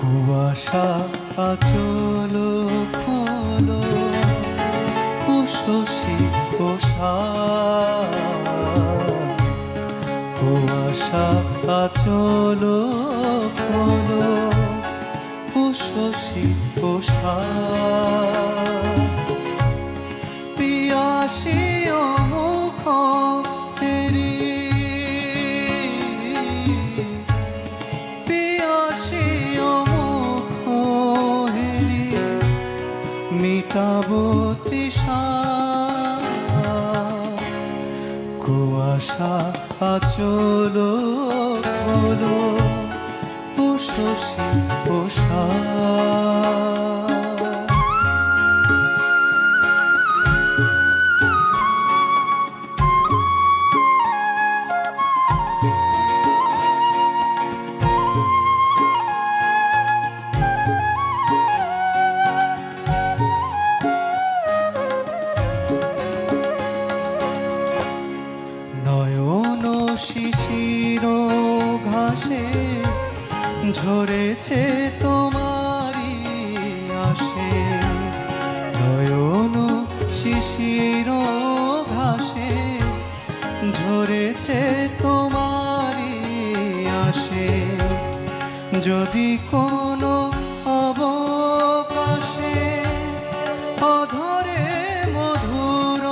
কুয়াশা আচল খোলো উশসী পোষা। কুয়াশা আচল খোলো উশসী পোষা। পিয়াসী মুখ মিটাবো তৃষা কুয়াশা খোলো উশসী পোষা। ঝরেছে তোমারি আসে নয়ন শিশির ঘাসে। ঝরেছে তোমারি আসে যদি কোনো অবকাশে অধরে মধুর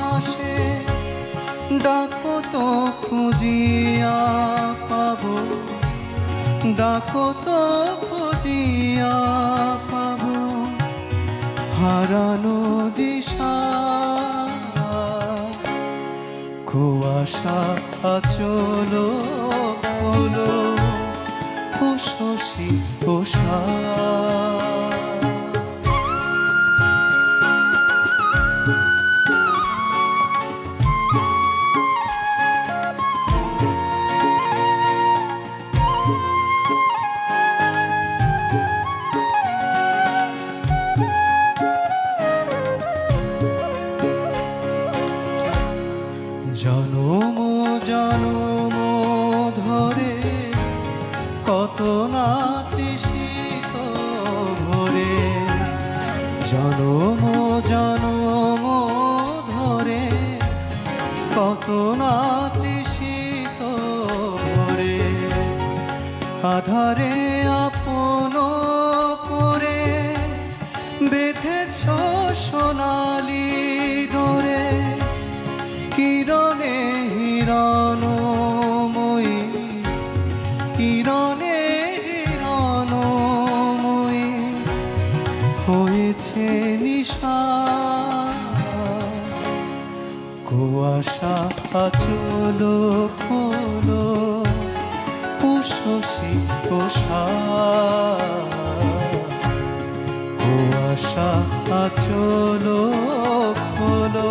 হাসে, ডাকো তো খুঁজিয়া পাবো। ডাকো তো খুঁজিয়া পাব। হারানো দিশা। কুয়াশা আচল হলো উশসী পোষা জনম জনম ধরে কত না তৃষিত ভরে। জনম কিরণে হিরণময়ী কিরণে হিরণময়ী হয়েছে নিশা। কুয়াশা আচল খোলো উশসী পোষা কুয়াশা আচল খোলো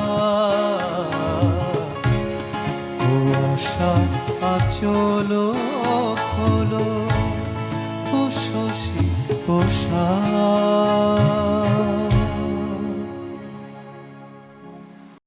আচল খোলো উশসী পোষা